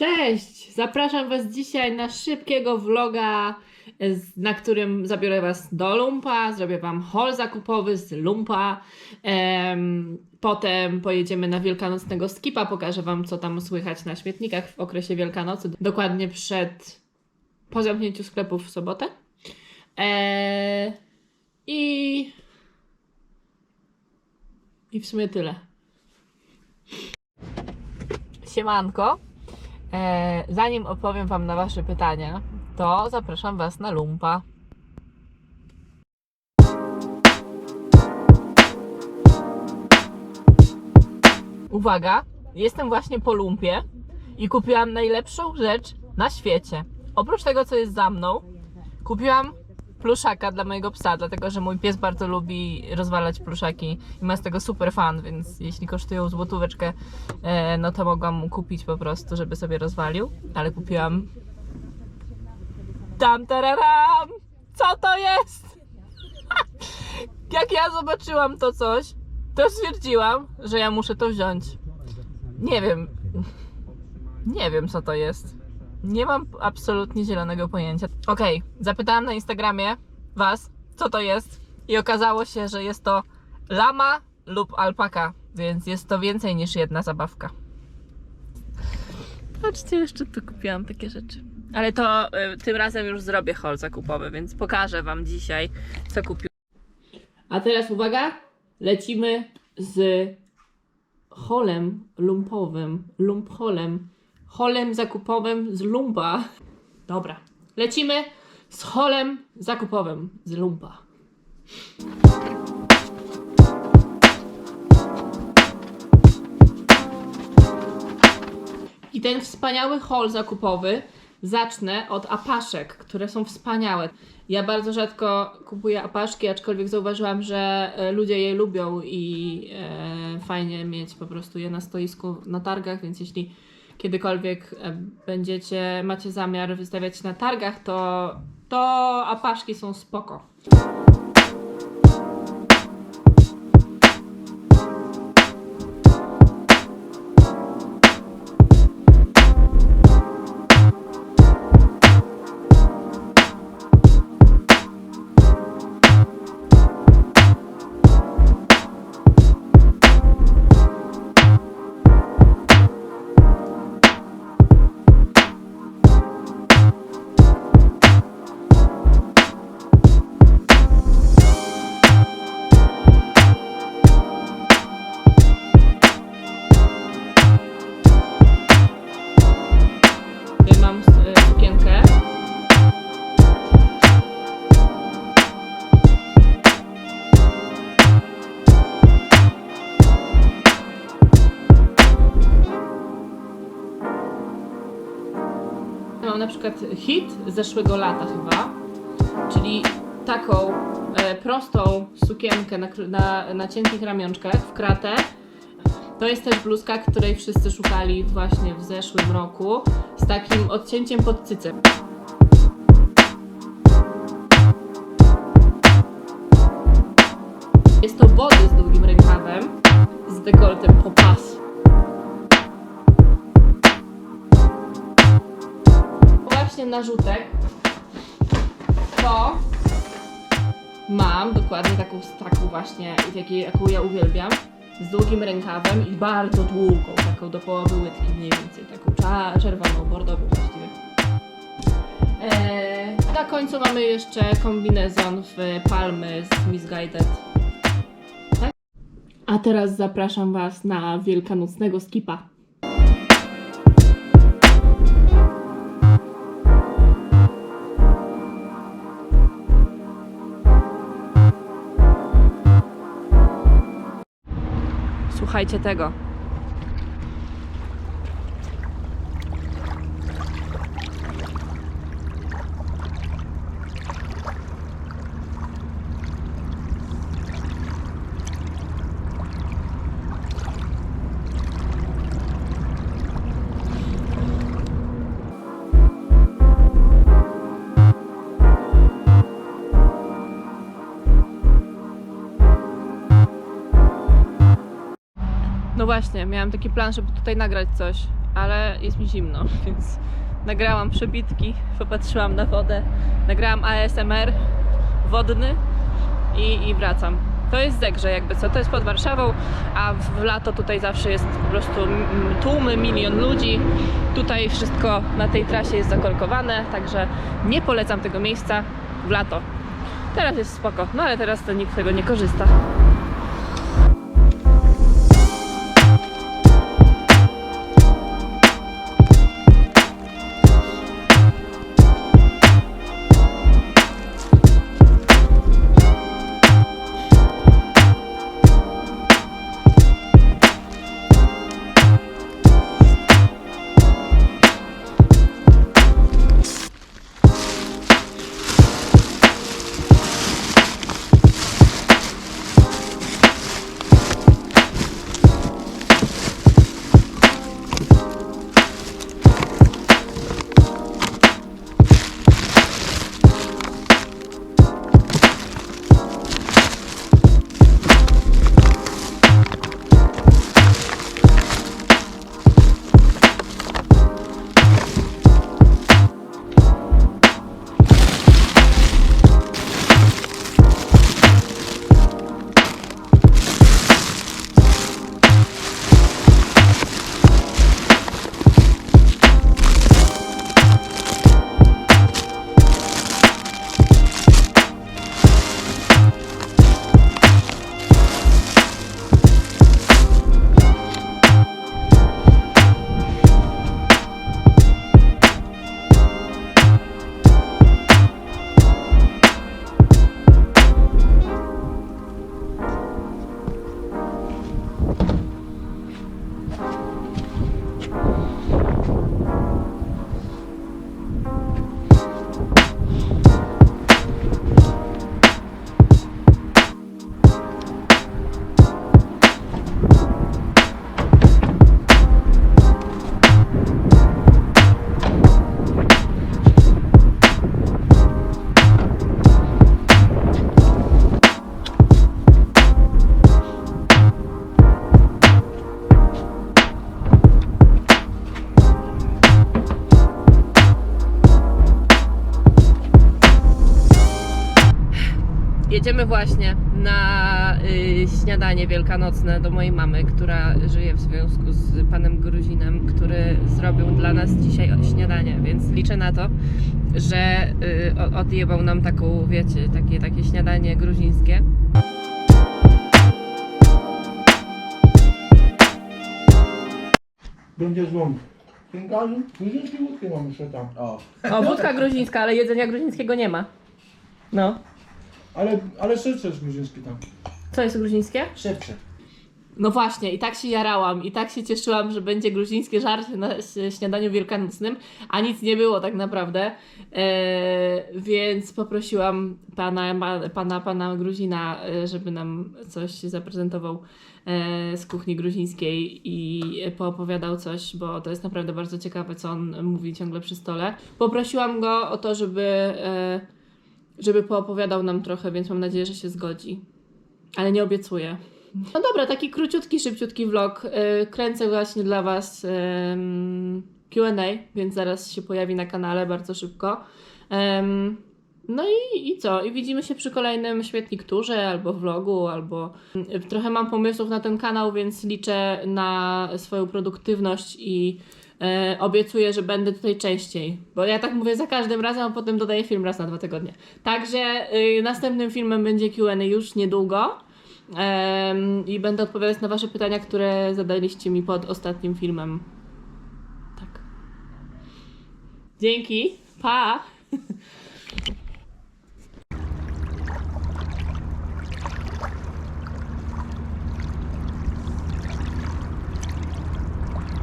Cześć! Zapraszam Was dzisiaj na szybkiego vloga, na którym zabiorę Was do Lumpa, zrobię Wam haul zakupowy z Lumpa. Em, potem pojedziemy na wielkanocnego skipa, pokażę Wam, co tam słychać na śmietnikach w okresie Wielkanocy, dokładnie przed po zamknięciu sklepów w sobotę. E, I i w sumie tyle. Siemanko. E, zanim opowiem Wam na Wasze pytania, to zapraszam Was na lumpa. Uwaga, jestem właśnie po lumpie i kupiłam najlepszą rzecz na świecie. Oprócz tego, co jest za mną, kupiłam pluszaka dla mojego psa, dlatego że mój pies bardzo lubi rozwalać pluszaki i ma z tego super fan, więc jeśli kosztują złotóweczkę, e, no to mogłam mu kupić po prostu, żeby sobie rozwalił, ale kupiłam tam tararam! Co to jest? Jak ja zobaczyłam to coś, to stwierdziłam, że ja muszę to wziąć. Nie wiem. Nie wiem, co to jest. Nie mam absolutnie zielonego pojęcia. Okej, zapytałam na Instagramie Was, co to jest, i okazało się, że jest to lama lub alpaka, więc jest to więcej niż jedna zabawka. Patrzcie, jeszcze tu kupiłam takie rzeczy. Ale to y, tym razem już zrobię haul zakupowy, więc pokażę Wam dzisiaj, co kupiłam. A teraz uwaga, lecimy z holem lumpowym, lump holem, holem zakupowym z lumpa. Dobra, lecimy z holem zakupowym z lumpa. I ten wspaniały haul zakupowy zacznę od apaszek, które są wspaniałe. Ja bardzo rzadko kupuję apaszki, aczkolwiek zauważyłam, że e, ludzie je lubią i e, fajnie mieć po prostu je na stoisku na targach, więc jeśli kiedykolwiek e, będziecie, macie zamiar wystawiać na targach, to, to apaszki są spoko. Na przykład hit zeszłego lata chyba, czyli taką e, prostą sukienkę na, na, na cienkich ramionczkach w kratę. To jest też bluzka, której wszyscy szukali właśnie w zeszłym roku, z takim odcięciem pod cycem. Jest to body z długim rękawem, z dekoltem po pas. Właśnie narzutek to mam dokładnie taką, taką właśnie, jaką ja uwielbiam, z długim rękawem i bardzo długą, taką do połowy łydki mniej więcej, taką czerwoną, bordową właściwie. Eee, na końcu mamy jeszcze kombinezon w palmy z Misguided. Tak? A teraz zapraszam Was na wielkanocnego skipa. Słuchajcie tego. No właśnie, miałam taki plan, żeby tutaj nagrać coś, ale jest mi zimno, więc nagrałam przebitki, popatrzyłam na wodę, nagrałam ASMR wodny i, i wracam. To jest Zegrze jakby co, to jest pod Warszawą, a w, lato tutaj zawsze jest po prostu tłumy, milion ludzi. Tutaj wszystko na tej trasie jest zakorkowane, także nie polecam tego miejsca w lato. Teraz jest spoko, no ale teraz to nikt z tego nie korzysta. Jedziemy właśnie na y, śniadanie wielkanocne do mojej mamy, która żyje w związku z panem Gruzinem, który zrobił dla nas dzisiaj śniadanie, więc liczę na to, że y, odjebał nam taką, wiecie, takie, takie śniadanie gruzińskie. Będzie złą. Pękarzy, gruzińskie łódki mam jeszcze tam. O, O, wódka gruzińska, ale jedzenia gruzińskiego nie ma. No. Ale, ale serce jest gruzińskie tam. Co jest gruzińskie? szybciej. No właśnie, i tak się jarałam, i tak się cieszyłam, że będzie gruzińskie żarcie na śniadaniu wielkanocnym, a nic nie było tak naprawdę. E, więc poprosiłam pana, pana, pana Gruzina, e, żeby nam coś zaprezentował e, z kuchni gruzińskiej i poopowiadał coś, bo to jest naprawdę bardzo ciekawe, co on mówi ciągle przy stole. Poprosiłam go o to, żeby, e, żeby poopowiadał nam trochę, więc mam nadzieję, że się zgodzi. Ale nie obiecuję. No dobra, taki króciutki, szybciutki vlog. Yy, kręcę właśnie dla Was QA, więc zaraz się pojawi na kanale bardzo szybko. No i, i co? I widzimy się przy kolejnym świetnik turze, albo vlogu, albo y, trochę mam pomysłów na ten kanał, więc liczę na swoją produktywność i y, obiecuję, że będę tutaj częściej. Bo ja tak mówię za każdym razem, a potem dodaję film raz na dwa tygodnie. Także y, następnym filmem będzie QA już niedługo. I będę odpowiadać na Wasze pytania, które zadaliście mi pod ostatnim filmem. Tak. Dzięki. Pa!